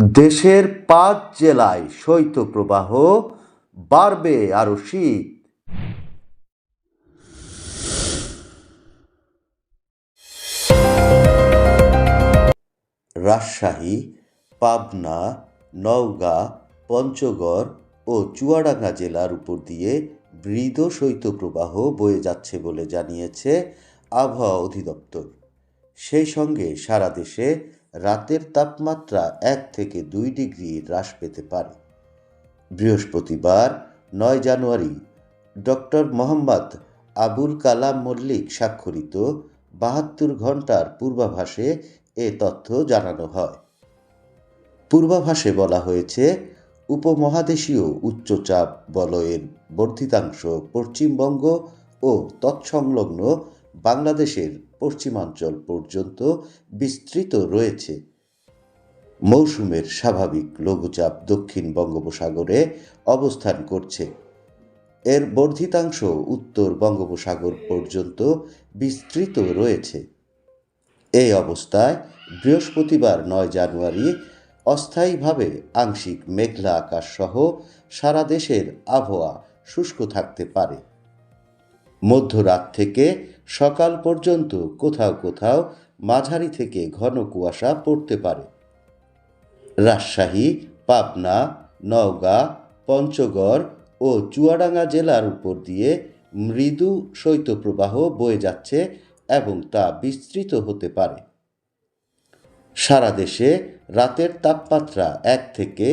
দেশের পাঁচ জেলায় শৈত্যপ্রবাহ বাড়বে আরও শীত। রাজশাহী, পাবনা, নওগাঁ, পঞ্চগড় ও চুয়াডাঙ্গা জেলার উপর দিয়ে মৃদ শৈত্যপ্রবাহ বয়ে যাচ্ছে বলে জানিয়েছে আবহাওয়া অধিদপ্তর। সেই সঙ্গে সারা দেশে রাতের তাপমাত্রা এক থেকে দুই ডিগ্রি হ্রাস পেতে পারে। বৃহস্পতিবার, নয় জানুয়ারি, ডক্টর মোহাম্মদ আবুল কালাম মল্লিক স্বাক্ষরিত বাহাত্তর ঘণ্টার পূর্বাভাসে এ তথ্য জানানো হয়। পূর্বাভাসে বলা হয়েছে, উপমহাদেশীয় উচ্চচাপ বলয়ের বর্ধিতাংশ পশ্চিমবঙ্গ ও তৎসংলগ্ন বাংলাদেশের পশ্চিমাঞ্চল পর্যন্ত বিস্তৃত রয়েছে। মৌসুমের স্বাভাবিক লঘুচাপ দক্ষিণ বঙ্গোপসাগরে অবস্থান করছে। এর বর্ধিতাংশ উত্তর বঙ্গোপসাগর পর্যন্ত বিস্তৃত রয়েছে। এই অবস্থায় বৃহস্পতিবার নয় জানুয়ারি অস্থায়ীভাবে আংশিক মেঘলা আকাশ সহ সারা দেশের আবহাওয়া শুষ্ক থাকতে পারে। মধ্যরাত থেকে সকাল পর্যন্ত কোথাও কোথাও মাঝারি থেকে ঘন কুয়াশা পড়তে পারে। রাজশাহী, পাবনা, নওগাঁ, পঞ্চগড় ও চুয়াডাঙ্গা জেলার উপর দিয়ে মৃদু শৈত্যপ্রবাহ বয়ে যাচ্ছে এবং তা বিস্তৃত হতে পারে। সারা দেশে রাতের তাপমাত্রা এক থেকে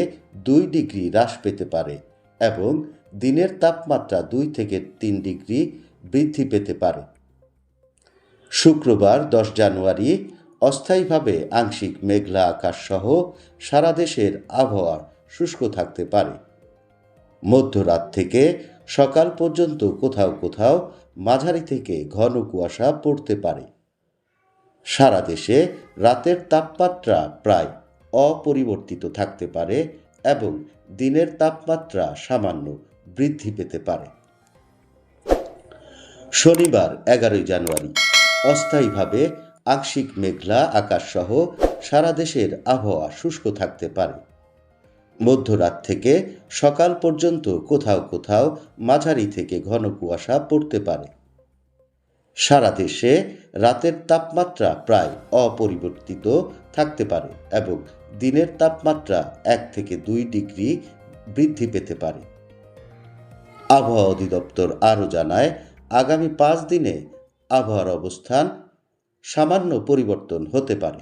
দুই ডিগ্রি হ্রাস পেতে পারে এবং দিনের তাপমাত্রা দুই থেকে তিন ডিগ্রি বৃদ্ধি পেতে পারে। শুক্রবার দশ জানুয়ারি অস্থায়ীভাবে আংশিক মেঘলা আকাশ সহ সারা দেশের আবহাওয়া শুষ্ক থাকতে পারে। মধ্যরাত থেকে সকাল পর্যন্ত কোথাও কোথাও মাঝারি থেকে ঘন কুয়াশা পড়তে পারে। সারা দেশে রাতের তাপমাত্রা প্রায় অপরিবর্তিত থাকতে পারে এবং দিনের তাপমাত্রা সামান্য বৃদ্ধি পেতে পারে। শনিবার এগারোই জানুয়ারি অস্থায়ীভাবে আংশিক মেঘলা আকাশ সহ সারা দেশের আবহাওয়া শুষ্ক থাকতে পারে। মধ্যরাত থেকে সকাল পর্যন্ত কোথাও কোথাও মাঝারি থেকে ঘন কুয়াশা পড়তে পারে। সারা দেশে রাতের তাপমাত্রা প্রায় অপরিবর্তিত থাকতে পারে এবং দিনের তাপমাত্রা এক থেকে দুই ডিগ্রি বৃদ্ধি পেতে পারে। আবহাওয়া অধিদপ্তর আরও জানায়, আগামী পাঁচ দিনে আবহাওয়ার অবস্থান সামান্য পরিবর্তন হতে পারে।